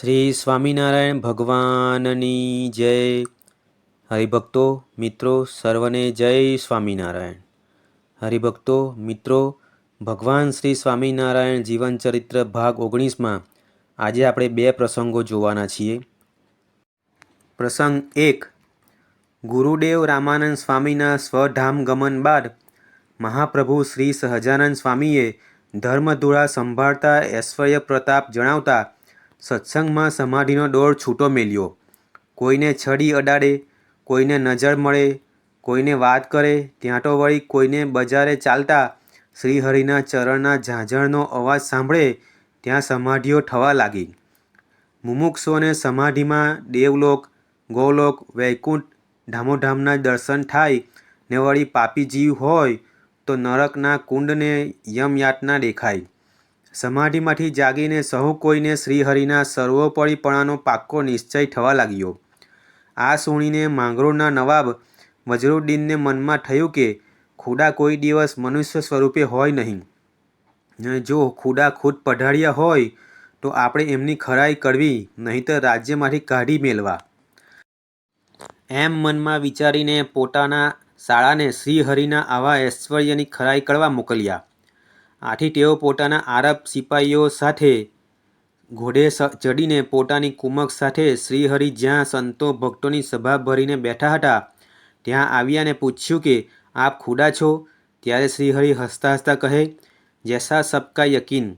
શ્રી સ્વામિનારાયણ ભગવાનની જય. હરિભક્તો, મિત્રો, સર્વને જય સ્વામિનારાયણ. હરિભક્તો, મિત્રો, ભગવાન શ્રી સ્વામિનારાયણ જીવન ચરિત્ર ભાગ ઓગણીસમાં આજે આપણે બે પ્રસંગો જોવાના છીએ. પ્રસંગ એક, ગુરુદેવ રામાનંદ સ્વામીના સ્વધામ ગમન બાદ મહાપ્રભુ શ્રી સહજાનંદ સ્વામીએ ધર્મધુળા સંભાળતા ઐશ્વર્ય પ્રતાપ જણાવતા સત્સંગમાં સમાધિનો દોર છૂટો મેલ્યો. કોઈને છડી અડાડે, કોઈને નજર મળે, કોઈને વાત કરે, ત્યાં તો વળી કોઈને બજારે ચાલતા શ્રીહરિના ચરણના ઝાંઝરનો અવાજ સાંભળે ત્યાં સમાધિઓ થવા લાગી. મુમુક્ષોને સમાધિમાં દેવલોક, ગૌલોક, વૈકુંઠ, ધામોધામના દર્શન થાય ને વળી પાપી જીવ હોય તો નરકના કુંડને યમયાતના દેખાય. સમાધિમાંથી જાગીને સહુ કોઈને શ્રીહરિના સર્વોપરીપણાનો પાક્કો નિશ્ચય થવા લાગ્યો. આ સુણીને માંગરોળના નવાબ વજરુદ્દીનને મનમાં થયું કે ખુદા કોઈ દિવસ મનુષ્ય સ્વરૂપે હોય નહીં. જો ખુદા ખુદ પઢાડ્યા હોય, તો આપણે એમની ખરાઈ કરવી નહીંતર રાજ્યમાંથી કાઢી મેળવા. એમ મનમાં વિચારીને પોતાના શાળાને શ્રીહરિના આવા ઐશ્વર્યની ખરાઈ કરવા મોકલ્યા. આથી તેઓ પોતાના આરબ સિપાહીઓ સાથે ઘોડે ચડીને પોતાની કુમક સાથે શ્રીહરિ જ્યાં સંતો ભક્તોની સભા ભરીને બેઠા હતા, ત્યાં આવ્યા ને પૂછ્યું કે, આપ ખુડા છો? ત્યારે શ્રીહરિ હસતા હસતા કહે, જેસા સબકા યકીન.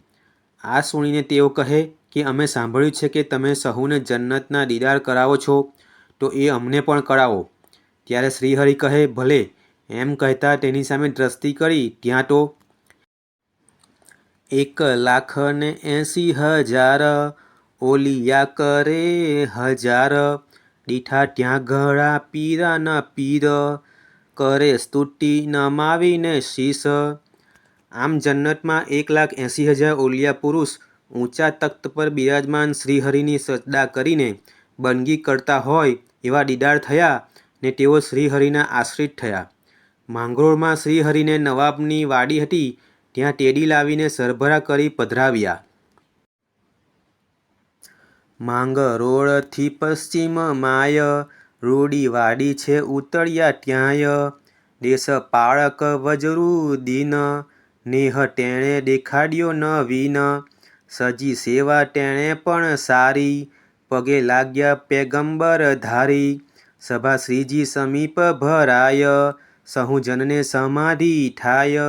આ સુણીને તેઓ કહે કે, અમે સાંભળ્યું છે કે તમે સહુને જન્નતના દીદાર કરાવો છો, તો એ અમને પણ કરાવો. ત્યારે શ્રીહરિ કહે, ભલે, એમ કહેતા તેની સામે દ્રષ્ટિ કરી, ત્યાં તો એક લાખ ને એંસી હજાર ઓલિયા કરે હજાર, દીઠા ત્યાં ઘડા પીરા ન પીર, કરે સ્તુતિ નમાવીને શીશ. આમ જન્નતમાં એક લાખ એંસી હજાર ઓલિયા પુરુષ ઊંચા તખ્ત પર બિરાજમાન શ્રીહરિની સજદા કરીને બંદગી કરતા હોય એવા દીદાર થયા ને તેઓ શ્રીહરિના આશ્રિત થયા. માંગરોળમાં શ્રીહરિને નવાબની વાડી હતી ત્યાં તેડી લાવીને સરભરા કરી પધરાવ્યા. માંગ રોડથી પશ્ચિમ માય, રૂડી વાડી છે ઉતર્યા ત્યાંય. દેશ પાળક વજરુદીન નેહ તેણે દેખાડ્યો ન વિન સજી સેવા તેણે પણ સારી, પગે લાગ્યા પેગંબર ધારી. સભા શ્રીજી સમીપ ભરાય, સહુજનને સમાધિ થાય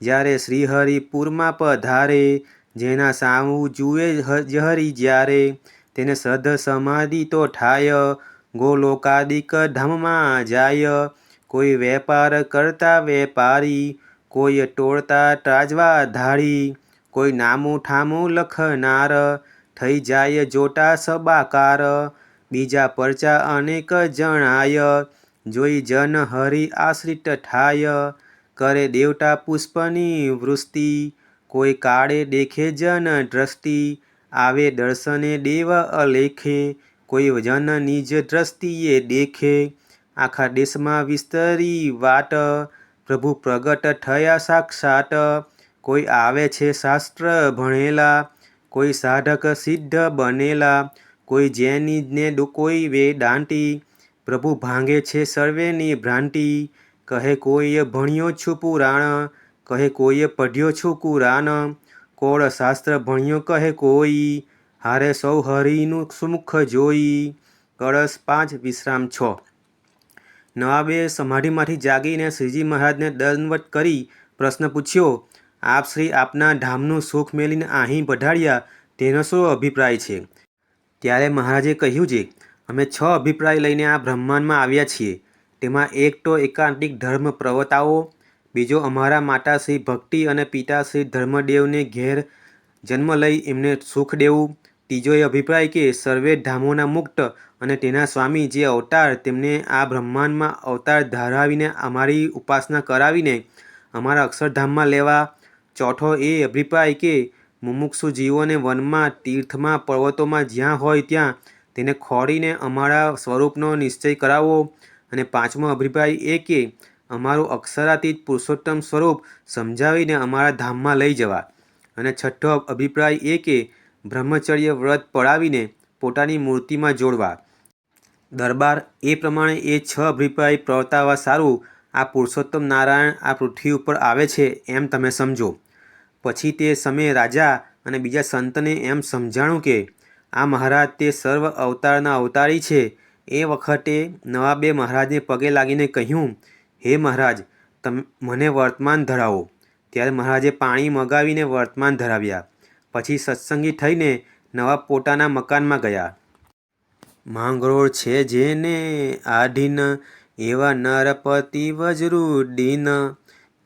જ્યારે શ્રીહરિપુરમાં પધારે, જેના સામું જુએ જહરી જ્યારે, તેને સદ સમાધિ તો ઠાય, ગોલોકાદિક ધામમાં જાય. કોઈ વેપાર કરતા વેપારી, કોઈ તોડતા ત્રાજવા ધારી, કોઈ નામું ઠામું લખનાર, થઈ જાય જોટા સબાકાર બીજા પરચા અનેક જણાય, જોઈ જન હરિ આશ્રિત થાય કરે દેવતા પુષ્પની વૃષ્ટિ, કોઈ કાળે દેખે જન દ્રષ્ટિ, આવે દર્શને દેવ અલેખે, કોઈ જન નિજ દ્રષ્ટિએ દેખે. આખા દેશમાં વિસ્તરી વાટ, પ્રભુ પ્રગટ થયા સાક્ષાત. કોઈ આવે છે શાસ્ત્ર ભણેલા, કોઈ સાધક સિદ્ધ બનેલા, કોઈ જૈની ને કોઈ વેદાંતિ. પ્રભુ ભાંગે છે સર્વેની ભ્રાંતિ. કહે કોઈએ ભણ્યો છું પુરાણ, કહે કોઈએ પઢ્યો છું કુરાન, કોળ શાસ્ત્ર ભણ્યો કહે કોઈ, હારે સૌ હરિનું સુમુખ જોઈ, કળશ પાંચ વિશ્રામ છ. નવાબે સમાધિમાંથી જાગીને શ્રીજી મહારાજને દંડવત કરી પ્રશ્ન પૂછ્યો, આપ શ્રી આપના ધામનું સુખ મેલીને અહીં પઢાડ્યા તેનો શું અભિપ્રાય છે? ત્યારે મહારાજે કહ્યું છે, અમે છ અભિપ્રાય લઈને આ બ્રહ્માંડમાં આવ્યા છીએ. તેમાં એક તો એકાંતિક ધર્મ પ્રવર્તાવો બીજો અમારા માતા શ્રી ભક્તિ અને પિતા શ્રી ધર્મદેવને ઘેર જન્મ લઈ એમને સુખ દેવું. ત્રીજો એ અભિપ્રાય કે સર્વે ધામોના મુક્ત અને તેના સ્વામી જે અવતાર તેમને આ બ્રહ્માંડમાં અવતાર ધરાવીને અમારી ઉપાસના કરાવીને અમારા અક્ષરધામમાં લેવા. ચોથો એ અભિપ્રાય કે મુમુક્ષુ જીવોને વનમાં, તીર્થમાં, પર્વતોમાં જ્યાં હોય ત્યાં તેને ખોરીને અમારા સ્વરૂપનો નિશ્ચય કરાવવો અને પાંચમો અભિપ્રાય એ કે, અમારું અક્ષરાતીત પુરુષોત્તમ સ્વરૂપ સમજાવીને અમારા ધામમાં લઈ જવા. અને છઠ્ઠો અભિપ્રાય એ કે, બ્રહ્મચર્ય વ્રત પડાવીને પોતાની મૂર્તિમાં જોડવા. દરબાર એ પ્રમાણે એ છ અભિપ્રાય પ્રવર્તાવવા સારું, આ પુરુષોત્તમ નારાયણ આ પૃથ્વી ઉપર આવે છે એમ તમે સમજો. પછી તે સમયે રાજા અને બીજા સંતને એમ સમજાણું કે, આ મહારાજ તે સર્વ અવતારના અવતારી છે એ વખતે નવાબે મહારાજને પગે લાગીને કહ્યું, હે મહારાજ, તમે, મને વર્તમાન ધરાવો. ત્યારે મહારાજે પાણી મગાવીને વર્તમાન ધરાવ્યા. પછી સત્સંગી થઈને નવાબ પોતાના મકાનમાં ગયા. માંગરોળ છે જેને આધીન, એવા નરપતિ વજરુદ્દીન,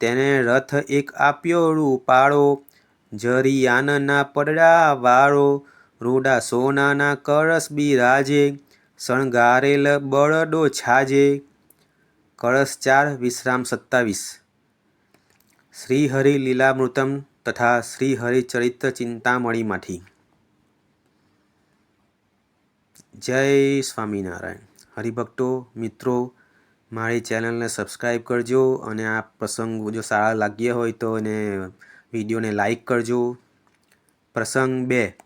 તેને રથ એક આપ્યો રૂપાળો જરિયાનના પડડા વાળો, રૂડા સોનાના કળશ બિરાજે શણગારેલ બળડો છાજે કળશ ચાર વિશ્રામ સત્તાવીસ. શ્રી હરિ લીલામૃતમ તથા શ્રી હરિચરિત્ર ચિંતામણીમાંથી. જય સ્વામિનારાયણ. હરિભક્તો, મિત્રો, મારી ચેનલને સબસ્ક્રાઈબ કરજો અને આ પ્રસંગ જો સારા લાગ્યા હોય તો એને વિડીયોને લાઈક કરજો. પ્રસંગ બે.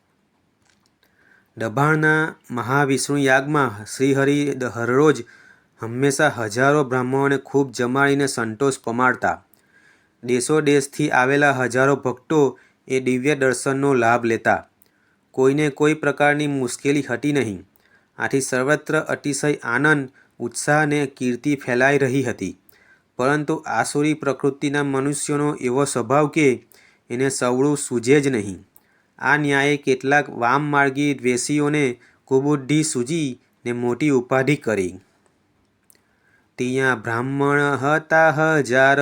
દબાણના મહાવિષ્ણુ યાગમાં શ્રીહરિ હરરોજ હંમેશા હજારો બ્રાહ્મણોને ખૂબ જમાડીને સંતોષ પમાડતા. દેશો દેશથી આવેલા હજારો ભક્તો એ દિવ્ય દર્શનનો લાભ લેતા. કોઈને કોઈ પ્રકારની મુશ્કેલી હતી નહીં. આથી સર્વત્ર અતિશય આનંદ, ઉત્સાહ અને કીર્તિ ફેલાઈ રહી હતી. પરંતુ આસુરી પ્રકૃતિના મનુષ્યોનો એવો સ્વભાવ કે એને સવળું સૂઝે જ નહીં. આ ન્યાયે કેટલાક વામમાર્ગી દ્વેષીઓને કુબુદ્ધિ સૂજી ને મોટી ઉપાધિ કરી. ત્યાં બ્રાહ્મણ હતા હજાર,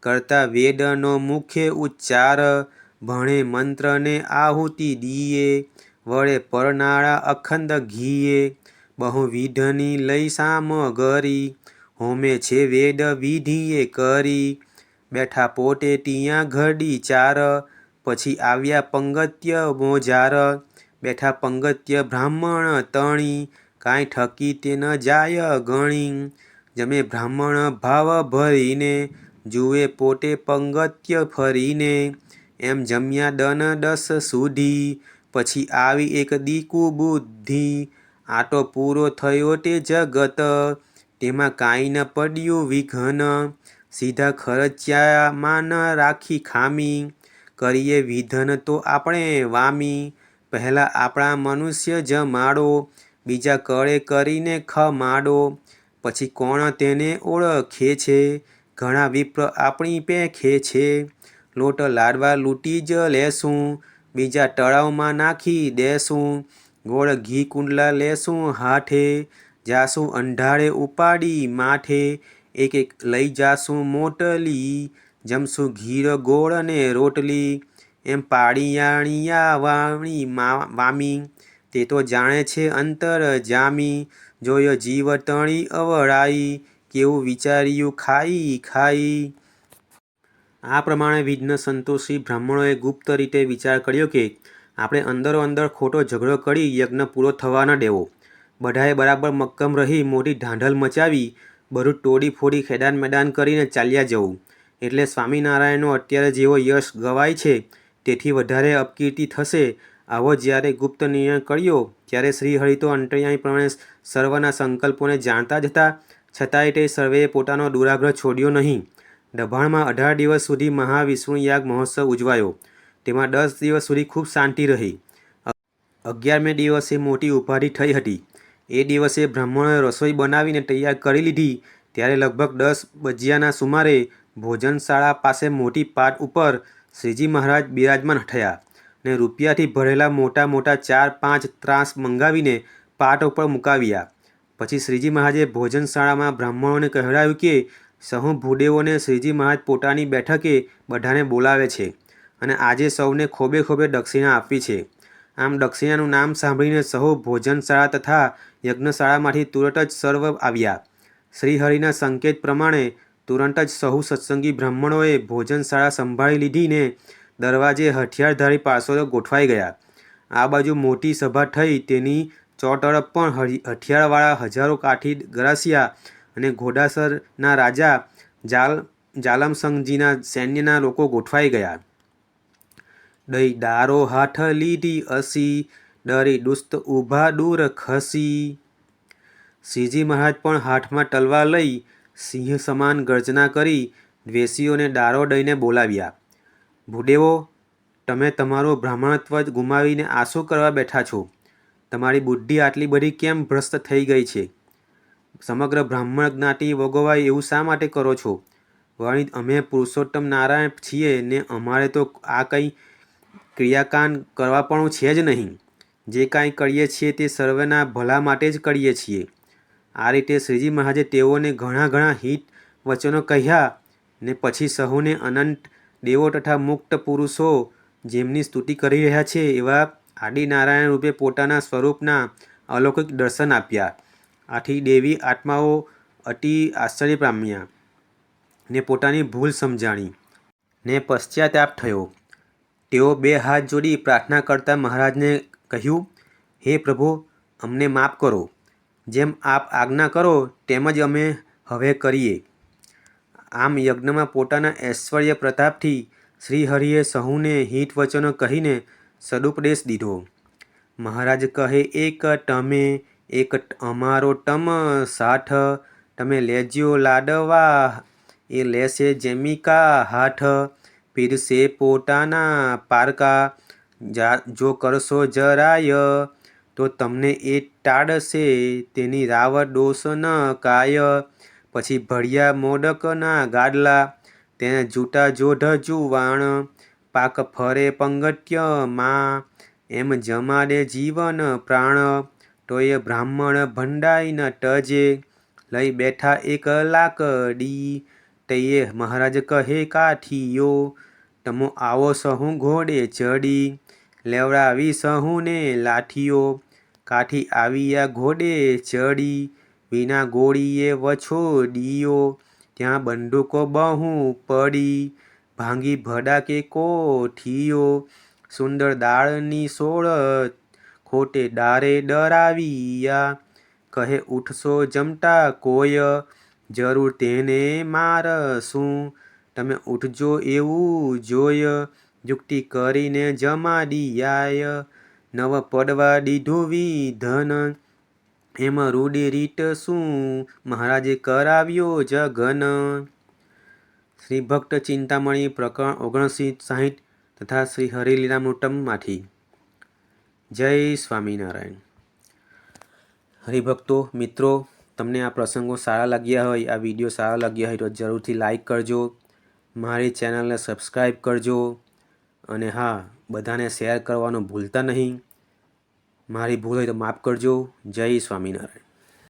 કરતા વેદનો મુખ્ય ઉચ્ચાર, ભણે મંત્રને આહુતિ દીએ, વળે પરનાળા અખંડ ઘીએ, બહુવિધની લઈ સામગરી હોમે છે વેદ વિધિએ કરી, બેઠા પોતે ત્યાં ઘડી ચાર પછી આવ્યા પંગત્ય મોજાર, બેઠા પંગત્ય બ્રાહ્મણ તણી, કાંઈ ઠકી તે ન જાય ગણી. જમે બ્રાહ્મણ ભાવ ભરીને, જુએ પોતે પંગત્ય ફરીને. એમ જમ્યા દન દસ સુધી, પછી આવી એક દીકુ બુદ્ધિ. આટો પૂરો થયો તે જગત, તેમાં કાંઈ ન પડ્યું વિઘન. સીધા ખરચ્યા ન રાખી ખામી. કરીએ વિધન તો આપણે વામી. પહેલાં આપણા મનુષ્ય જ માડો, બીજા કળે કરીને ખ માડો. પછી કોણ તેને ઓળખે છે? ઘણા વિપ્ર આપણી પેખે છે. લોટ લાડવા લૂંટી જ લેશું, બીજા તળાવમાં નાખી દેશું. ગોળ ઘી કુંડલા લેશું હાથે જાશું અંધારે ઉપાડી માથે. એક એક લઈ જાશું મોટલી. જમશું ઘીર ગોળ અને રોટલી. એમ પાડિયાણિયા વાણી વામી. તે તો જાણે છે અંતર જામી. જોયો જીવ તણી અવળાઈ. કેવું વિચાર્યું ખાઈ ખાઈ. આ પ્રમાણે વિઘ્ન સંતોષી બ્રાહ્મણોએ ગુપ્ત રીતે વિચાર કર્યો કે આપણે અંદરો અંદર ખોટો ઝઘડો કરી યજ્ઞ પૂરો થવા ન દેવો. બધાએ બરાબર મક્કમ રહી મોટી ઢાંઢલ મચાવી બધું તોડી ફોડી ખેડાન મેદાન કરીને ચાલ્યા જવું. એટલે સ્વામિનારાયણનો અત્યારે જેવો યશ ગવાય છે, તેથી વધારે અપકીર્તિ થશે. આવો જ્યારે ગુપ્ત નિર્ણય કર્યો, ત્યારે શ્રીહરિ તો અંતર્યામી પ્રમાણે સર્વના સંકલ્પોને જાણતા જ હતા. છતાંય તે સર્વેએ પોતાનો દુરાગ્રહ છોડ્યો નહીં. દભાણમાં અઢાર દિવસ સુધી મહાવિષ્ણુ યાગ મહોત્સવ ઉજવાયો. તેમાં દસ દિવસ સુધી ખૂબ શાંતિ રહી. અગિયારમે દિવસે મોટી ઉપાધિ થઈ હતી. એ દિવસે બ્રાહ્મણોએ રસોઈ બનાવીને તૈયાર કરી લીધી. ત્યારે લગભગ દસ બજિયાના સુમારે ભોજનશાળા પાસે મોટી પાટ ઉપર શ્રીજી મહારાજ બિરાજમાન થયા ને રૂપિયાથી ભરેલા મોટા મોટા ચાર પાંચ ત્રાસ મંગાવીને પાટ ઉપર મુકાવ્યા. પછી શ્રીજી મહારાજે ભોજનશાળામાં બ્રાહ્મણોને કહેવાયું કે સહુ ભૂદેવોને શ્રીજી મહારાજ પોતાની બેઠકે બધાને બોલાવે છે અને આજે સૌને ખોબે ખોબે દક્ષિણા આપી છે. આમ દક્ષિણાનું નામ સાંભળીને સહુ ભોજનશાળા તથા યજ્ઞશાળામાંથી તુરત જ સર્વ આવ્યા. શ્રીહરિના સંકેત પ્રમાણે તુરંત જ સહુ સત્સંગી બ્રાહ્મણોએ ભોજનશાળા સંભાળી લીધીને દરવાજે હથિયારધારી પાર્ષદો ગોઠવાઈ ગયા. આ બાજુ મોટી સભા થઈ, તેની ચોતરફ પણ હથિયારવાળા હજારો કાઠી ગરાસિયા અને ઘોડાસરના રાજા જાલ, જાલમસંગજીના સૈન્યના લોકો ગોઠવાઈ ગયા. દઈ દારો હાથ લીધી અસી, ડરી દુસ્ત ઊભા દૂર ખસી. શ્રીજી મહારાજ પણ હાથમાં તલવાર લઈ સિંહ સમાન ગર્જના કરી દ્વેષીઓને ડારો દઈને બોલાવ્યા. ભૂદેવો, તમે તમારું બ્રાહ્મણત્વ ગુમાવીને આંસુ કરવા બેઠા છો. તમારી બુદ્ધિ આટલી બધી કેમ ભ્રષ્ટ થઈ ગઈ છે? સમગ્ર બ્રાહ્મણ જ્ઞાતિ વગોવાય એવું શા માટે કરો છો? વળી અમે પુરુષોત્તમ નારાયણ છીએ ને અમારે તો આ કંઈ ક્રિયાકાંડ કરવા પણ છે જ નહીં. જે કાંઈ કરીએ છીએ તે સર્વેના ભલા માટે જ કરીએ છીએ. આ રીતે શ્રીજી મહારાજે તેઓને ઘણા ઘણા હિત વચનો કહ્યા ને પછી સહુને અનંત દેવો તથા મુક્ત પુરુષો જેમની સ્તુતિ કરી રહ્યા છે એવા આદિનારાયણ રૂપે પોતાના સ્વરૂપના અલૌકિક દર્શન આપ્યા. આથી દેવી આત્માઓ અતિ આશ્ચર્ય પામ્યા ને પોતાની ભૂલ સમજાણી ને પશ્ચાતાપ થયો. તેઓ બે હાથ જોડી પ્રાર્થના કરતા મહારાજને કહ્યું, હે પ્રભુ, અમને માફ કરો. જેમ આપ આજ્ઞા કરો તેમ જ અમે હવે કરીએ. આમ યજ્ઞમાં પોતાના ઐશ્વર્ય પ્રતાપથી શ્રીહરિએ સહુને હિત વચનો કહીને સદુપદેશ દીધો. મહારાજ કહે, એક તમે એક અમારો તમ સાથ તમે લેજો લાડવા. એ લેશે જેમિકા હાથ પીરસે પોતાના પારકા. જો કરશો જરાય તો તમને એ ટાળશે તેની રાવ દોષ ન કાય પછી ભળિયા મોડકના ગાડલા, તેને જૂટા જોઢજુ જુવાણ, પાક ફરે પંગટ્યમાં એમ જમાડે જીવન પ્રાણ. તો એ બ્રાહ્મણ ભંડાઈ ન ટજે, લઈ બેઠા એક લાકડી. તૈયે મહારાજ કહે, કાઠીયો, તમો આવો સહુ ઘોડે ચડી. લેવડાવી સહુને લાઠીઓ કાઠી આવ્યા ઘોડે ચડી, વિના ગોળીએ વછોડીયો ત્યાં બંદૂકો બહુ પડી, ભાંગી ભડાકે કોઠીઓ સુંદર દાળની સોળ ખોટે દારે ડરાવ્યા. કહે, ઉઠશો જમતા કોય, જરૂર તેને મારશું. તમે ઉઠજો એવું જોય, યુક્તિ કરીને જમાડિયાય નવ પડવા દીધો વિધન. એમાં રૂડી રીટ શું? મહારાજે કરાવ્યો જગન. શ્રી ભક્ત ચિંતામણી પ્રકરણ ઓગણસી સાહીઠ તથા શ્રી હરિલીલામૃતમમાંથી જય સ્વામિનારાયણ. હરિભક્તો, મિત્રો, તમને આ પ્રસંગો સારા લાગ્યા હોય, આ વીડિયો સારા લાગ્યા હોય તો જરૂરથી લાઈક કરજો. મારી ચેનલને સબસ્ક્રાઈબ કરજો. અને હા, બધાને શેર કરવાનું ભૂલતા નહીં. મારી ભૂલ હોય તો માફ કરજો. જય સ્વામિનારાયણ.